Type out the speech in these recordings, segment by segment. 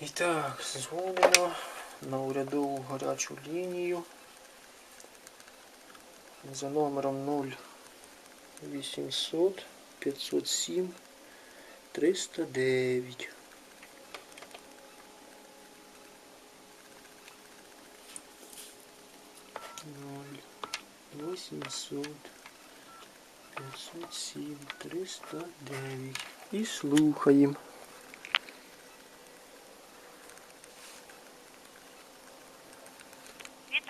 І так, дзвонимо на урядову гарячу лінію за номером 0800 507 309. Ноль восемьсот пятьсот семь триста девять. І слухаємо.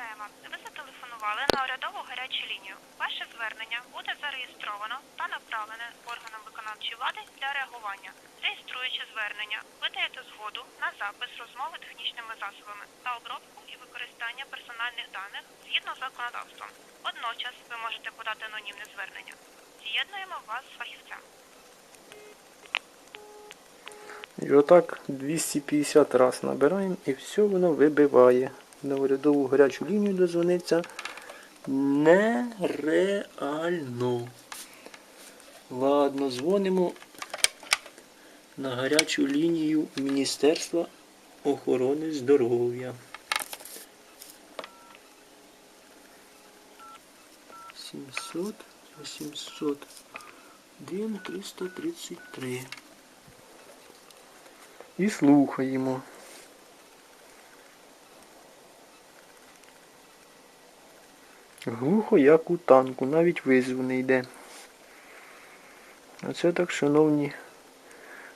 Вітаємо. Ви зателефонували на урядову гарячу лінію. Ваше звернення буде зареєстровано та направлене органам виконавчої влади для реагування. Реєструючи звернення, ви даєте згоду на запис розмови технічними засобами та обробку і використання персональних даних згідно з законодавством. Водночас ви можете подати анонімне звернення. З'єднуємо вас з фахівцем. І отак 250 раз набираємо і все воно вибиває. На урядову гарячу лінію дозвониться нереально. Ладно, дзвонимо на гарячу лінію Міністерства охорони здоров'я. 700 800 1 333 і слухаємо. Глухо, як у танку, навіть визву не йде. Оце так, шановні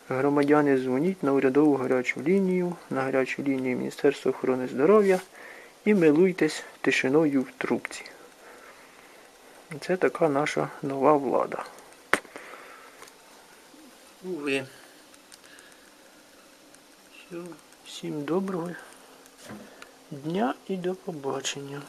громадяни, дзвоніть на урядову гарячу лінію, на гарячу лінію Міністерства охорони здоров'я і милуйтесь тишиною в трубці. Це така наша нова влада. Уви. Все, всім доброго дня і до побачення.